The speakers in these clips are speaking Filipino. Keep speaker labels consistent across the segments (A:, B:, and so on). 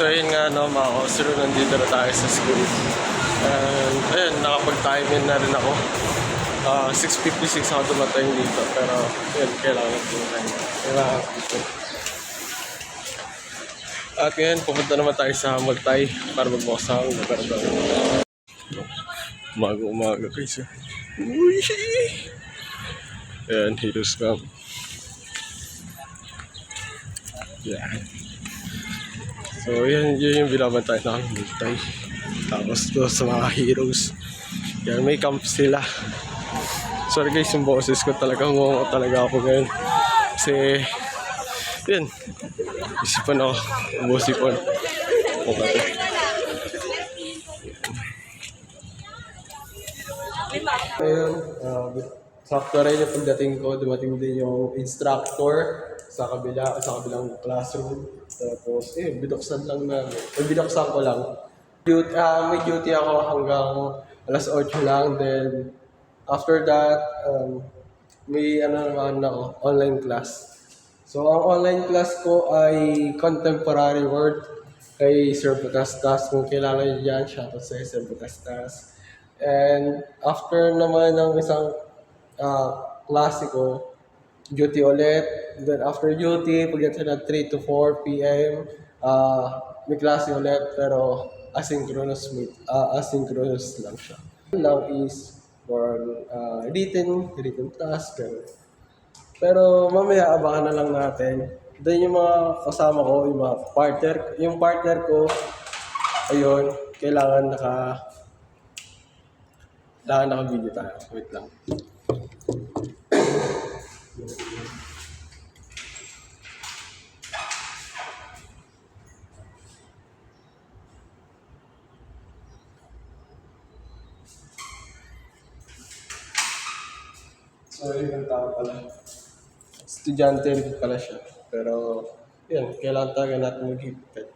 A: So yun nga no, mga kasiro, nandito na tayo sa school. And ayun, nakapag-time in na rin ako. Ah, 6.56 ako dumating dito, pero yun, kailangan ko na Kailangan ko At ngayon, pupunta naman tayo sa Multay para magbukas ang lugar doon. Umaga-umaga guys. Uy! Ayan, heroes come. Yan. So, yan, yun yung binabantay na multay. Tapos to sa mga heroes. Yan, may camp sila. Sorry guys, yung boses ko talaga, ngungo talaga ako ngayon. Kasi, yun, isipan ako, umusipon. Okay. Ayun, uh, sakto rin yung pagdating ko, dumating din yung instructor sa kabila, sa kabilang classroom. Tapos, eh, binuksan lang namin. Eh, binuksan ko lang. Duty, ah, may duty ako hanggang alas 8 lang. Then, after that, um, may ano naman ako, online class. So, ang online class ko ay contemporary word kay Sir Butastas. Kung kailangan niyo yan, shoutout sa Sir Butastas. And after naman ng isang uh, klase ko, duty ulit. Then after duty, pagdating na 3 to 4 p.m., uh, may klase ulit pero asynchronous meet, uh, asynchronous lang siya. Lang is for uh, written, written task. ganun. Pero mamaya abangan na lang natin. Then yung mga kasama ko, yung mga partner, yung partner ko, ayun, kailangan naka kailangan naka-video tayo. Wait lang. Sorry, yung tao pala. Estudyante rin pala siya. Pero, yun, kailangan talaga natin maghigpit.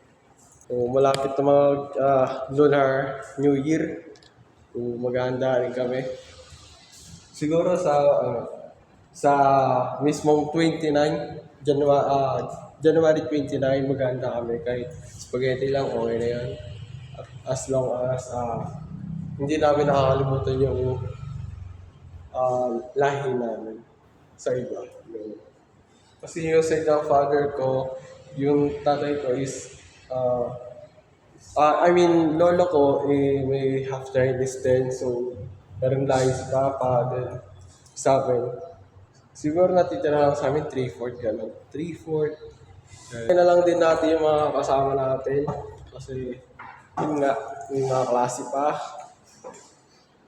A: So, malapit na mag ah, Lunar New Year. So, maghahanda rin kami. Siguro sa, ano, sa mismong 29, January, ah, January 29, maghahanda kami. Kahit spaghetti lang, okay na yan. As long as ah, hindi namin nakakalimutan yung uh, lahi namin sa iba. Kasi yung side ng father ko, yung tatay ko is, uh, uh, I mean, lolo ko, eh, may half Chinese din, so, meron lahi si Papa, then, sa amin. Siguro natitira lang sa amin, 3-4 gano'n. 3-4. Kaya na lang din natin yung mga kasama natin. Kasi, yun nga, yung mga klase pa.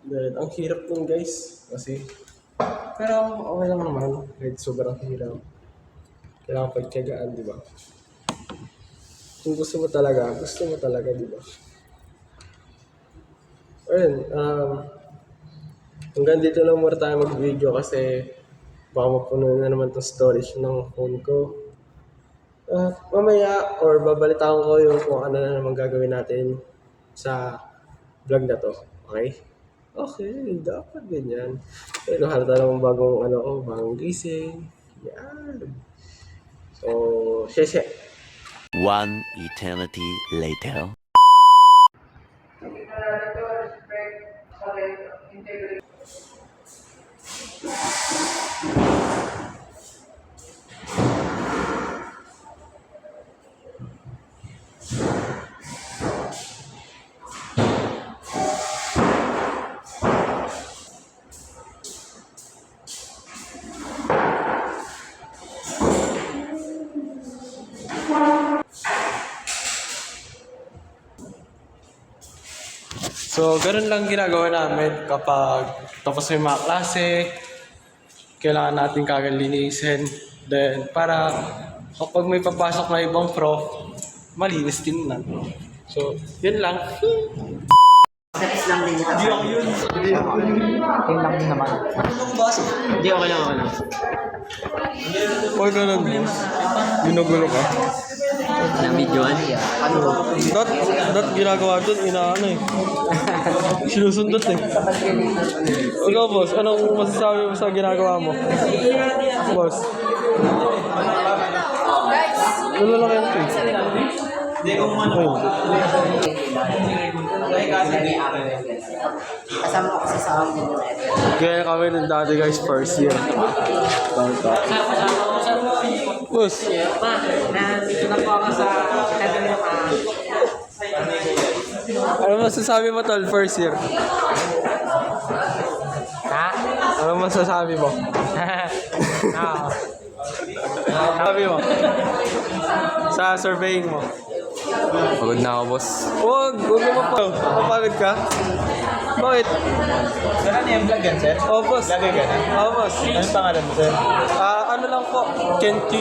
A: Then, ang hirap nun guys. Kasi, pero okay lang naman. Kahit sobrang hirap. Kailangan pagtyagaan, di ba? Kung gusto mo talaga, gusto mo talaga, di ba? Ayun, um, hanggang dito lang muna tayo mag-video kasi baka mapuno na naman itong storage ng phone ko. Ah, mamaya, or babalitaan ko yung kung ano na naman gagawin natin sa vlog na to. Okay? Okay, dapat ganyan. Pero halata namang bagong ano ko, bagong gising. Yan. So, sheshe.
B: One eternity later.
A: So, ganun lang ginagawa namin kapag tapos yung mga klase, kailangan natin kagad linisin. Then, para kapag may papasok na ibang prof, malinis din na. So, yun lang.
C: Service lang din yun. Hindi ako yun. Yun lang din naman. Hindi, okay lang, okay lang.
A: Huwag ganun, boss. Ginugulo ka.
C: Ng videoan? Ano?
A: Dot, dot ginagawa doon, inaano eh. Sinusundot eh. Ikaw, boss, anong masasabi mo sa ginagawa mo? Boss. Ano lang yan, eh.
C: Kasama ko kasi sa yung
A: Kaya kami nung dati guys, first year. Bangka. Boss,
C: Ma, nandito na po ako sa Academy of
A: ano masasabi mo tol, first year?
C: Ha?
A: Ano masasabi mo?
C: Oo.
A: Sabi mo? Sa surveying mo?
D: Pagod na ako, boss.
A: Huwag, huwag mo pa. Mapagod ka? Bakit?
E: Saan ano yung vlog yan, sir?
A: Oh, boss.
E: Lagay ka na.
A: Oh, boss.
E: Anong pangalan mo, sir?
A: Ah, ano lang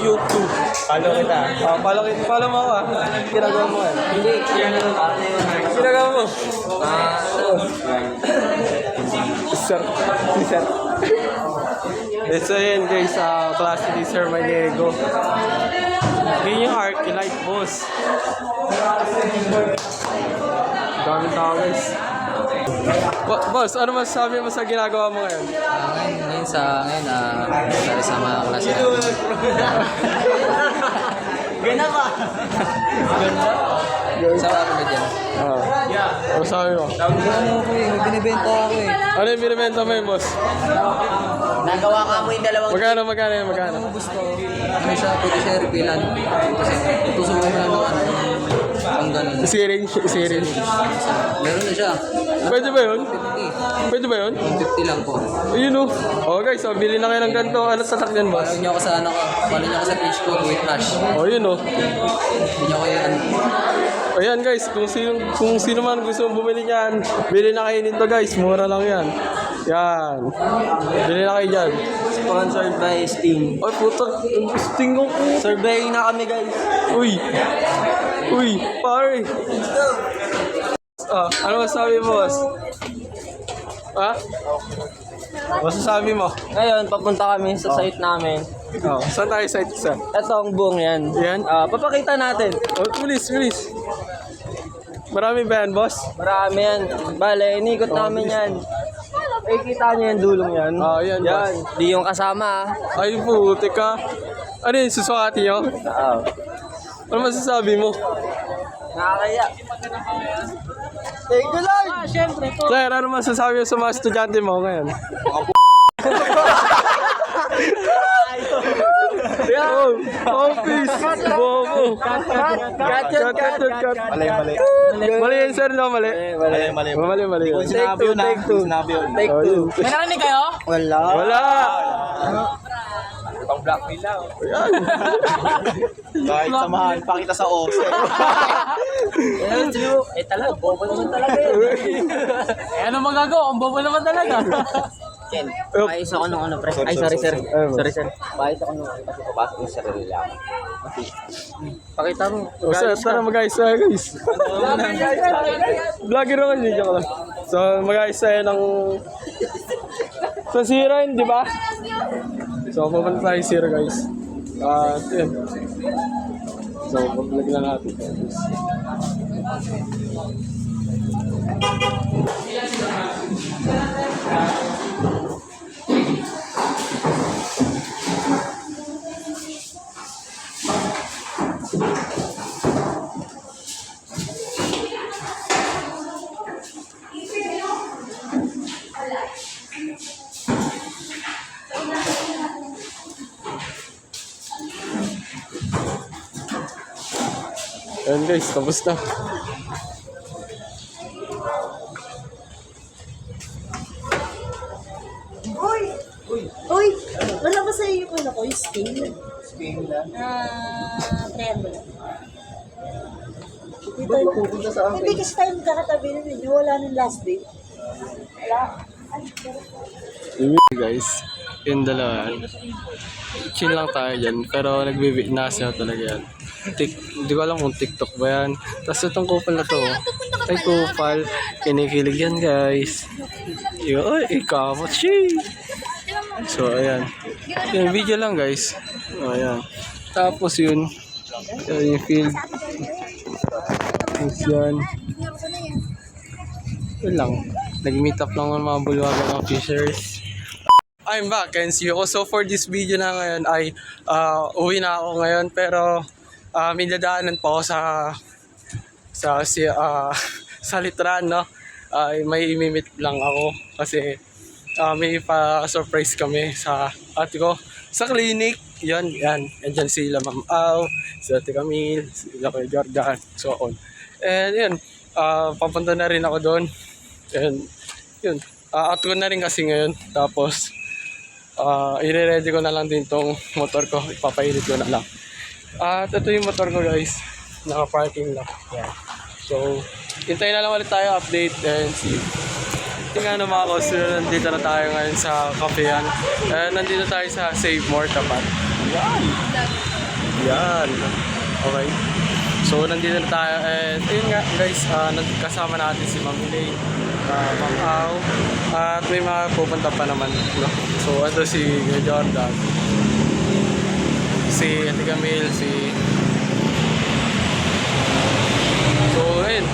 A: you too.
E: Follow kita.
A: Oh, follow, follow mo ako ah. Ginagawa mo yan.
C: Hindi. Ano yun?
A: Ginagawa mo.
C: Ah,
A: Sir. Si Sir. Eh, so yun guys, sa klase ni Sir Maniego. Yun yung Archilite, boss. Daming tao guys. Boss, ano masasabi mo sa ginagawa mo ngayon?
D: Ah, ngayon sa, ngayon, ah, uh, sa mga klase natin.
E: Gana ka!
D: Sa ako ba dyan?
A: Ah. Ano sabi mo?
D: Ano ako eh, may binibenta ako eh.
A: Ano yung binibenta mo yun, boss?
C: nagawa ka mo yung dalawang
A: Magkano, magkano yun, magkano?
D: Ano gusto? Ano siya, pwede siya repilan. Kasi tusukan mo lang ng ano, pang ganun.
A: Syringe, syringe.
D: Meron na siya.
A: Pwede ba yun?
D: 50.
A: Pwede ba yun?
D: 50 lang po.
A: Ayun oh. Oh guys, so bili na kayo ng ganito. Ano tatakyan, boss?
D: Follow niyo ako sa ano ko, follow niyo ako sa page ko, Wait Hash.
A: Oh, yun oh.
D: Hindi niyo ako yan.
A: Ayan guys, kung sino, kung sino man gusto bumili niyan, bili na kayo nito guys, mura lang yan. Yan. Bili na kayo dyan.
E: Sponsored by Steam.
A: Ay puto, sting ko po.
E: Surveying na kami, guys.
A: Uy. Uy, pare. Ah, ano masasabi mo, boss? Ha? Masasabi mo?
E: Ngayon, papunta kami sa site namin.
A: Oh, saan tayo sa isa?
E: Ito ang buong yan.
A: Yan?
E: Ah, papakita natin.
A: Oh, bilis, bilis. Marami ba yan, boss?
E: Marami yan. Bale, inikot namin yan. Eh, kita niyo yung dulong yan?
A: Oh, yan,
E: Yan.
A: boss.
E: Di yung kasama, ah.
A: Ay, puti ka. Ano yun, susukati nyo?
E: Oo.
A: Ano masasabi mo?
E: Nakakaya. Thank you, Lord! Ah, syempre po.
A: Sir, ano masasabi mo sa mga estudyante mo ngayon? Yo, office! Bobo! Cut, cut, cut, cut.
E: Mali, mali.
A: Mali yan, sir, no? Mali.
E: Mali, mali.
A: Mali, mali. yun.
E: Take two, take two. Sinabi yun. Take
A: Oh, yun.
E: May narinig kayo? Wala.
A: Wala!
E: Blackmail lang.
A: Ayan.
E: Kahit samahan, pakita sa OSE. eh talaga, bobo naman talaga yun. eh ano magagawa? Ang bobo naman talaga. Ken,
A: Yup.
E: ayos ako nung ano, pre. Ay, sorry, sir. Sorry, sir. Ayos ako nung kasi papasok yung sarili lang. Pakita mo.
A: O, sir, tara mag-ayos tayo, guys. Vlogger ako, hindi joke lang. So, mag-ayos tayo ng... Sa yun, di ba? So, pupunta tayo Zero, guys. At, yun. So, pag-vlog na natin. Ayan, guys, tapos na.
F: Uy! Uy! Wala ba sa iyo ano ko? Yung scale? Scale lang? Ah, triangle. Dito, hindi kasi tayo magkakatabi nun. Hindi wala nung last day. Wala. Ay, pero-
A: Yung guys, yung dalawa. Chill lang tayo dyan, pero nagbibignas na talaga yan. Tik, hindi ko alam kung TikTok ba yan. Tapos itong kupal na to, ay kupal, kinikilig yan guys. Yo, ay, ikamot siya. So, ayan. Yung video lang guys. Ayan. Tapos yun, yun yung field. Tapos yan. Yun lang. Nag-meet up lang ng mga bulwagan ng fishers. I'm back and see you. So for this video na ngayon ay uh, uwi na ako ngayon pero uh, may dadaanan pa ako sa sa si ah, sa Litran, no? Ay may imimit lang ako kasi ah, may pa-surprise kami sa ate ko sa clinic. Yan, yan. Andyan sila Ma'am Au, si Ate Camille, sila Kuya Jordan, so on. And yun, ah, papunta na rin ako doon. And yun, uh, out ko na rin kasi ngayon. Tapos, ah i-ready ko na lang din tong motor ko. Ipapainit ko na lang. At ito yung motor ko guys. Naka-parking lang. Yan. So, hintayin na lang ulit tayo update and see. Nga no, mga kausulo, nandito na tayo ngayon sa kafean. Eh, nandito tayo sa Save More tapat. Yan! Yan! Okay. So, nandito na tayo. And, yun nga, guys, uh, kasama natin si Ma'am Elaine, uh, Ma'am Au, at may mga pupunta pa naman. No? So, ito si Jordan, si Ate Camille, si... So, ayun.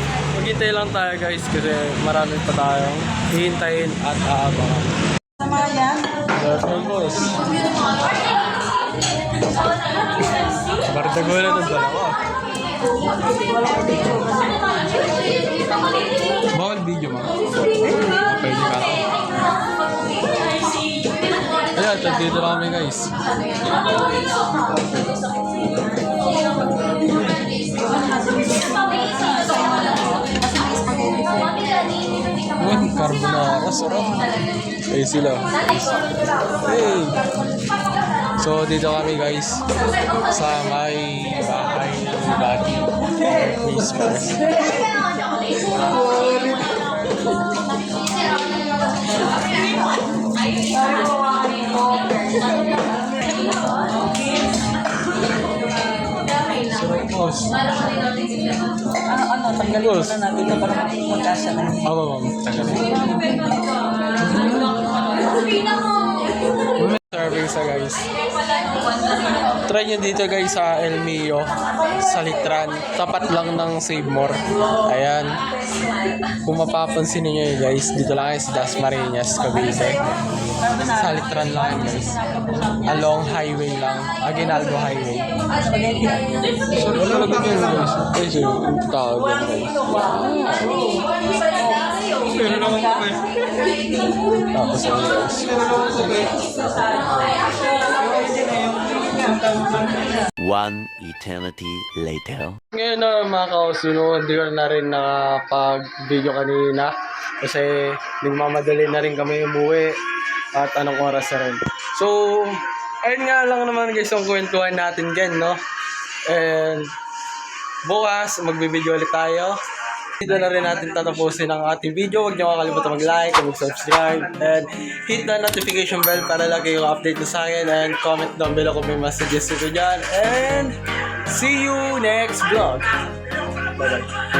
A: Maghintay lang tayo guys kasi marami pa tayong hihintayin at aabangan. Welcome boss. Bardagola ng dalawa. Bawal video mo. Pwede ka lang. Ayan, dito na kami guys. Uy, carbonara, sarap. Ayun sila. Hey! So, dito kami guys sa may Christmas. Sarap boss.
F: Ano, ano, tanggalin
A: Boss.
F: muna natin ito para magkasya na.
A: Aba, ma'am. Tagalin. Serving sa guys. Try nyo dito guys sa El Mio, sa Litran. Tapat lang ng Save More. Ayan. Kung mapapansin niyo guys, dito lang yan sa Dasmariñas, Cavite. Sa Litran lang guys. Along highway lang. Aguinaldo Highway. So, wala lang yun guys. Guys, yung tawag yan guys. Tapos yun guys.
B: One eternity later.
A: Ngayon na mga kausuno, hindi ko na rin nakapag-video kanina kasi nagmamadali na rin kami umuwi at anong oras na rin. So, ayun nga lang naman guys yung kwentuhan natin dyan, no? And bukas, magbibideo ulit tayo. Dito na rin natin tatapusin ang ating video. Huwag niyo kakalimutan mag-like mag-subscribe. And hit the notification bell para lagi yung update na sa akin. And comment down below kung may messages nyo dyan. And see you next vlog. Bye-bye.